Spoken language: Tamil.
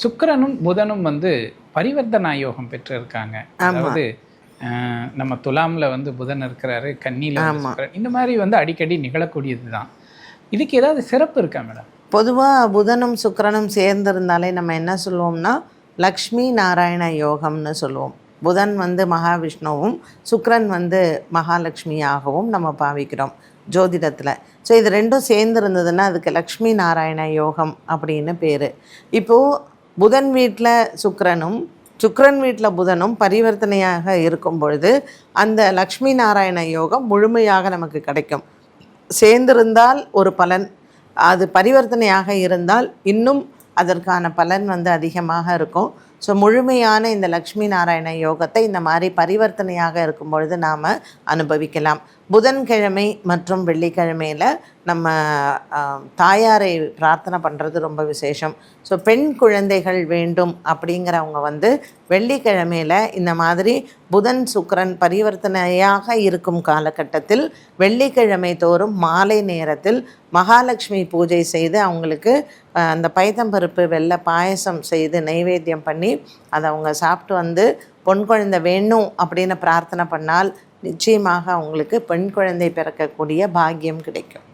சுக்கிரனும் புதனும் வந்து பரிவர்த்தனா யோகம் பெற்றிருக்காங்க. அதாவது நம்ம துலாம்ல வந்து புதன் இருக்கிறாரு கன்னியில. இந்த மாதிரி வந்து அடிக்கடி நிகழக்கூடியது தான் இதுக்கு ஏதாவது சிறப்பு இருக்கா மேடம்? பொதுவாக புதனும் சுக்கிரனும் சேர்ந்திருந்தாலே நம்ம என்ன சொல்லுவோம்னா லக்ஷ்மி நாராயண யோகம்னு சொல்லுவோம். புதன் வந்து மகாவிஷ்ணுவும் சுக்கிரன் வந்து மகாலட்சுமியாகவும் நம்ம பாவிக்கிறோம் ஜோதிடத்தில். ஸோ இது ரெண்டும் சேர்ந்து இருந்ததுன்னா அதுக்கு லக்ஷ்மி நாராயண யோகம் அப்படின்னு பேர். இப்போது புதன் வீட்டில் சுக்கரனும் சுக்கரன் வீட்டில் புதனும் பரிவர்த்தனையாக இருக்கும் பொழுது அந்த லக்ஷ்மி நாராயண யோகம் முழுமையாக நமக்கு கிடைக்கும். சேர்ந்திருந்தால் ஒரு பலன் அது பரிவர்த்தனையாக இருந்தால் இன்னும் அதற்கான பலன் வந்து அதிகமாக இருக்கும். ஸோ முழுமையான இந்த லக்ஷ்மி நாராயண யோகத்தை இந்த மாதிரி பரிவர்த்தனையாக இருக்கும் பொழுது நாம் அனுபவிக்கலாம். புதன்கிழமை மற்றும் வெள்ளிக்கிழமையில் நம்ம தாயாரை பிரார்த்தனை பண்ணுறது ரொம்ப விசேஷம். ஸோ பெண் குழந்தைகள் வேண்டும் அப்படிங்கிறவங்க வந்து வெள்ளிக்கிழமையில் இந்த மாதிரி புதன் சுக்கிரன் பரிவர்த்தனையாக இருக்கும் காலகட்டத்தில் வெள்ளிக்கிழமை தோறும் மாலை நேரத்தில் மகாலட்சுமி பூஜை செய்து அவங்களுக்கு அந்த பைத்தம்பருப்பு வெள்ளை பாயசம் செய்து நைவேத்தியம் பண்ணி அதை அவங்க சாப்பிட்டு வந்து பொன் குழந்தை வேணும் அப்படின்னு பிரார்த்தனை பண்ணால் நிச்சயமாக அவங்களுக்கு பெண் குழந்தை பிறக்கக்கூடிய பாக்கியம் கிடைக்கும்.